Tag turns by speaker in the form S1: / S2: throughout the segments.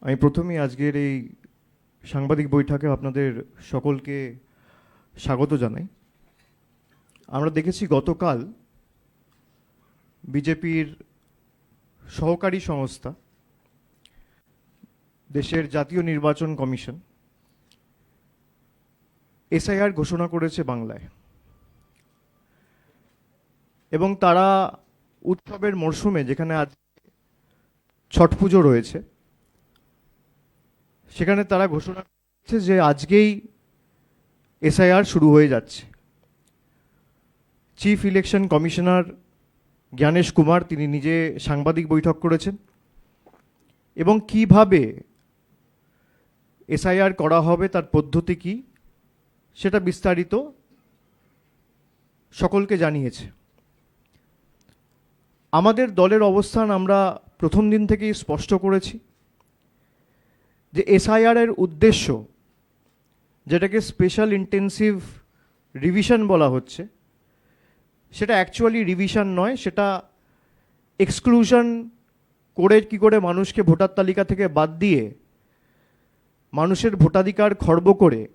S1: আমি প্রথমেই আজকের এই সাংবাদিক বৈঠকে আপনাদের সকলকে স্বাগত জানাই। আমরা দেখেছি গতকাল বিজেপির সহকারী সংস্থা, দেশের জাতীয় নির্বাচন কমিশন, এসআইআর ঘোষণা করেছে বাংলায়। এবং তারা উৎসবের মরশুমে, যেখানে আজ ছট পুজো রয়েছে সেখানে তারা ঘোষণা করছে যে আজকেই এসআইআর শুরু হয়ে যাচ্ছে। Chief election commissioner Gyanesh Kumar, তিনি নিজে সাংবাদিক বৈঠক করেছেন এবং কীভাবে এসআইআর করা হবে, তার পদ্ধতি কি, সেটা বিস্তারিত সকলকে জানিয়েছে। আমাদের দলের অবস্থান আমরা প্রথম দিন থেকেই স্পষ্ট করেছি। যে এসআইআর এর উদ্দেশ্য, যেটাকে স্পেশাল ইন্টেন্সিভ রিভিশন বলা হচ্ছে, সেটা অ্যাকচুয়ালি রিভিশন নয়, সেটা এক্সক্লুশন করে কি করে মানুষকে ভোটার তালিকা থেকে বাদ দিয়ে মানুষের ভোটাধিকার খর্ব করে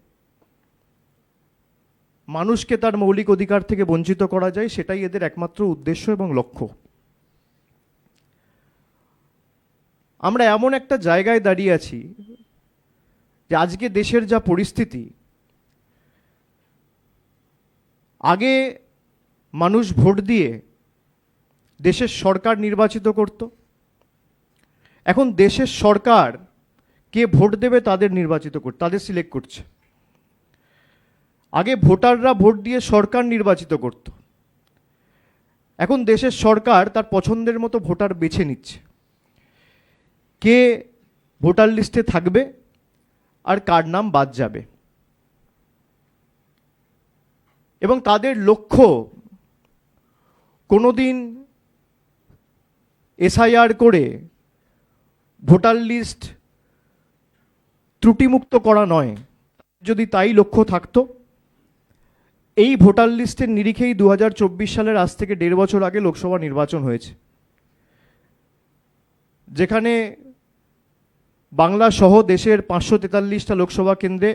S1: মানুষকে তার মৌলিক অধিকার থেকে বঞ্চিত করা যায়, সেটাই এদের একমাত্র উদ্দেশ্য এবং লক্ষ্য। আমরা এমন একটা জায়গায় দাঁড়িয়ে আছি যে আজকে দেশের যা পরিস্থিতি, আগে মানুষ ভোট দিয়ে দেশের সরকার নির্বাচিত করত, এখন দেশের সরকার কে ভোট দেবে তাদের নির্বাচিত করতে তাদের সিলেক্ট করছে। আগে ভোটাররা ভোট দিয়ে সরকার নির্বাচিত করত, এখন দেশের সরকার তার পছন্দের মতো ভোটার বেছে নিচ্ছে। কে ভোটার লিস্টে থাকবে আর কার নাম বাদ যাবে। এবং তাদের লক্ষ্য কোনোদিন এসআইআর করে ভোটার লিস্ট ত্রুটিমুক্ত করা নয়। যদি তাই লক্ষ্য থাকতো, এই ভোটার লিস্টের নিরিখেই দু হাজার চব্বিশ সালের আজ থেকে দেড় বছর আগে লোকসভা নির্বাচন হয়েছে। যেখানে বাংলা সহ দেশের পাঁচশো তেতাল্লিশটা লোকসভা কেন্দ্রে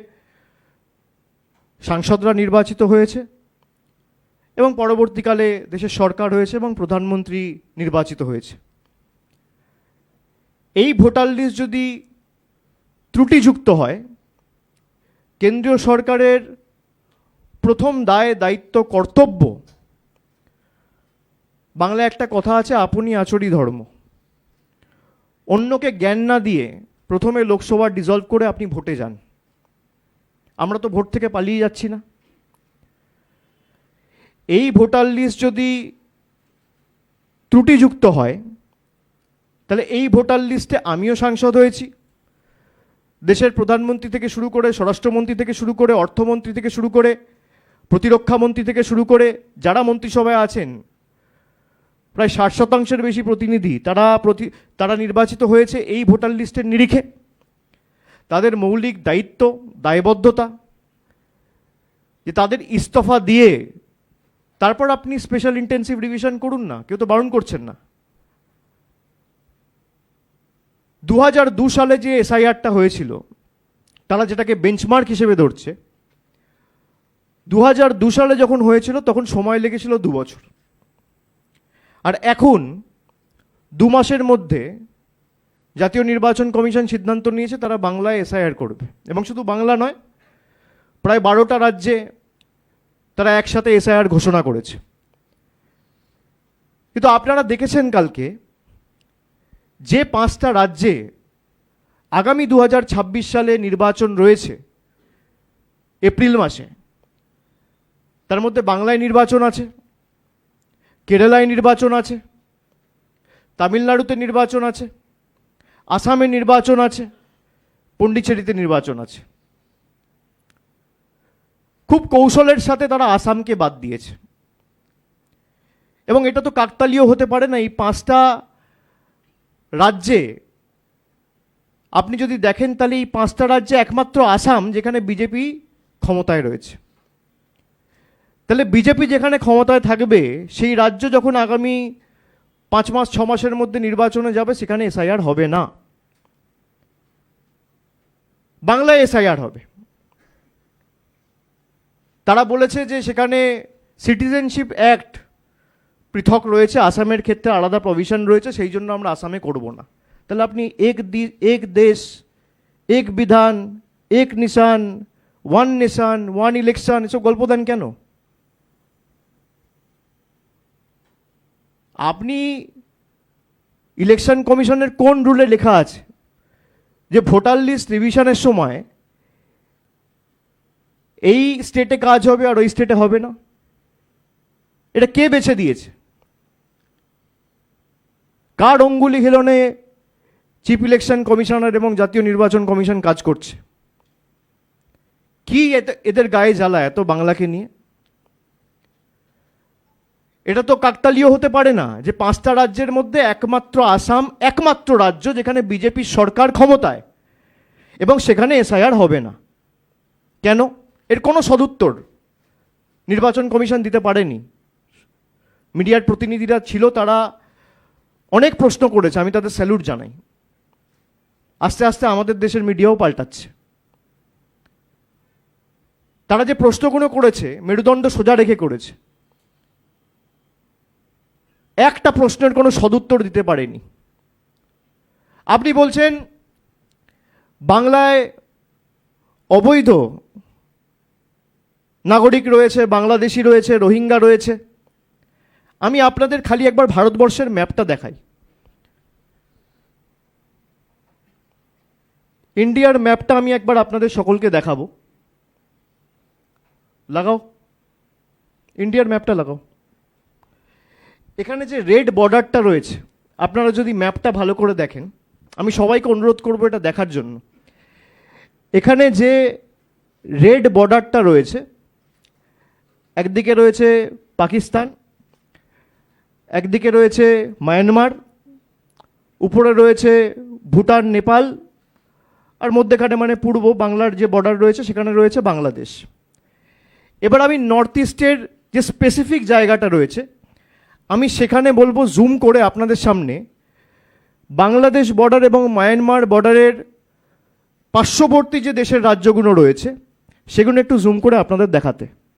S1: সাংসদরা নির্বাচিত হয়েছে এবং পরবর্তীকালে দেশের সরকার হয়েছে এবং প্রধানমন্ত্রী নির্বাচিত হয়েছে। এই ভোটার লিস্ট যদি ত্রুটিযুক্ত হয়, কেন্দ্রীয় সরকারের প্রথম দায়, দায়িত্ব, কর্তব্য, বাংলায় একটা কথা আছে, আপনি আচরি ধর্ম। অন্যকে জ্ঞান না দিয়ে প্রথমে লোকসভা ডিজলভ করে আপনি ভোটে যান। আমরা তো ভোট থেকে পালিয়ে যাচ্ছি না। এই ভোটার লিস্ট যদি ত্রুটিযুক্ত হয়, তাহলে এই ভোটার লিস্টে আমিও সাংসদ হয়েছি। দেশের প্রধানমন্ত্রী থেকে শুরু করে স্বরাষ্ট্রমন্ত্রী থেকে শুরু করে অর্থমন্ত্রী থেকে শুরু করে প্রতিরক্ষা মন্ত্রী থেকে শুরু করে যারা মন্ত্রিসভায় আছেন প্রায় ষাট শতাংশের বেশি প্রতিনিধি তারা প্রতি, তারা নির্বাচিত হয়েছে এই ভোটার লিস্টের নিরিখে। তাদের মৌলিক দায়িত্ব, দায়বদ্ধতা, যে তাদের ইস্তফা দিয়ে তারপর আপনি স্পেশাল ইন্টেন্সিভ রিভিশন করুন না, কেউ তো বারণ করছেন না। দু হাজার দু সালে যে এসআইআরটা হয়েছিল, তারা যেটাকে বেঞ্চমার্ক হিসেবে ধরছে দু দু সালে যখন হয়েছিল তখন সময় লেগেছিল দু বছর। আর এখন, দু মাসের মধ্যে জাতীয় নির্বাচন কমিশন সিদ্ধান্ত নিয়েছে তারা বাংলায় এসআইআর করবে। এবং শুধু বাংলা নয়, প্রায় বারোটা রাজ্যে তারা একসাথে এসআইআর ঘোষণা করেছে। কিন্তু আপনারা দেখেছেন কালকে যে পাঁচটা রাজ্যে আগামী দু হাজার ছাব্বিশ সালে নির্বাচন রয়েছে, এপ্রিল মাসে, তার মধ্যে বাংলায় নির্বাচন আছে কেরালায় নির্বাচন আছে, তামিলনাড়ুতে নির্বাচন আছে, আসামে নির্বাচন আছে পণ্ডিচেরিতে নির্বাচন আছে। খুব কৌশলের সাথে তারা আসামকে বাদ দিয়েছে। এবং এটা তো কাকতালীয় হতে পারে না, এই পাঁচটা রাজ্যে আপনি যদি দেখেন তাহলে এই পাঁচটা রাজ্যে একমাত্র আসাম, যেখানে বিজেপি ক্ষমতায় রয়েছে। তাহলে বিজেপি যেখানে ক্ষমতায় থাকবে, সেই রাজ্য যখন আগামী পাঁচ মাস, ছ মাসের মধ্যে নির্বাচনে যাবে, সেখানে এসআইআর হবে না। বাংলায় এসআইআর হবে। তারা বলেছে যে সেখানে সিটিজেনশিপ অ্যাক্ট পৃথক রয়েছে, আসামের ক্ষেত্রে আলাদা প্রভিশন রয়েছে, সেই জন্য আমরা আসামে করব না। তাহলে আপনি এক দি- এক দেশ, এক বিধান, এক নিশান ওয়ান নেশান ওয়ান ইলেকশন এসব গল্প দেন কেন? আপনি ইলেকশন কমিশনের কোন রুলে লেখা আছে? যে ভোটার লিস্ট রিভিশনের সময় এই স্টেটে কাজ হবে আর ওই স্টেটে হবে না? এটা কে বেছে দিয়েছে? কার অঙ্গুলি হিলনে চিফ ইলেকশন কমিশনার এবং জাতীয় নির্বাচন কমিশন কাজ করছে? কি এদের গায়ে জ্বালা এত বাংলাকে নিয়ে? এটা তো কাকতালীয় হতে পারে না যে পাঁচটা রাজ্যের মধ্যে একমাত্র আসাম একমাত্র রাজ্য যেখানে বিজেপির সরকার ক্ষমতায়। এবং সেখানে এসআইআর হবে না। কেন? এর কোনো সদুত্তর নির্বাচন কমিশন দিতে পারেনি। মিডিয়ার প্রতিনিধিরা ছিল, তারা অনেক প্রশ্ন করেছে, আমি তাদের স্যালুট জানাই। আস্তে আস্তে আমাদের দেশের মিডিয়াও পাল্টাচ্ছে। তারা যে প্রশ্নগুলো করেছে, মেরুদণ্ড সোজা রেখে করেছে একটা প্রশ্নের কোনো সদুত্তর দিতে পারেনি। আপনি বলছেন, বাংলায় অবৈধ নাগরিক রয়েছে, বাংলাদেশি রয়েছে, রোহিঙ্গা রয়েছে। আমি আপনাদের খালি একবার ভারতবর্ষের ম্যাপটা দেখাই। ইন্ডিয়ার ম্যাপটা আমি একবার আপনাদের সকলকে দেখাবো। লাগাও। ইন্ডিয়ার ম্যাপটা লাগাও। এখানে যে রেড বর্ডারটা রয়েছে, আপনারা যদি ম্যাপটা ভালো করে দেখেন, আমি সবাইকে অনুরোধ করব এটা দেখার জন্য। এখানে যে রেড বর্ডারটা রয়েছে, একদিকে রয়েছে পাকিস্তান, একদিকে রয়েছে মায়ানমার, উপরে রয়েছে ভুটান, নেপাল, আর মধ্যেখানে মানে পূর্ব বাংলার যে বর্ডার রয়েছে, সেখানে রয়েছে বাংলাদেশ। এবার আমি নর্থ ইস্টের যে স্পেসিফিক জায়গাটা রয়েছে আমি সেখানে বলব জুম করে আপনাদের সামনে। বাংলাদেশ বর্ডার এবং মায়ানমার বর্ডারের পার্শ্ববর্তী যে দেশের রাজ্যগুলো রয়েছে, সেগুলো একটু জুম করে আপনাদের দেখাতে।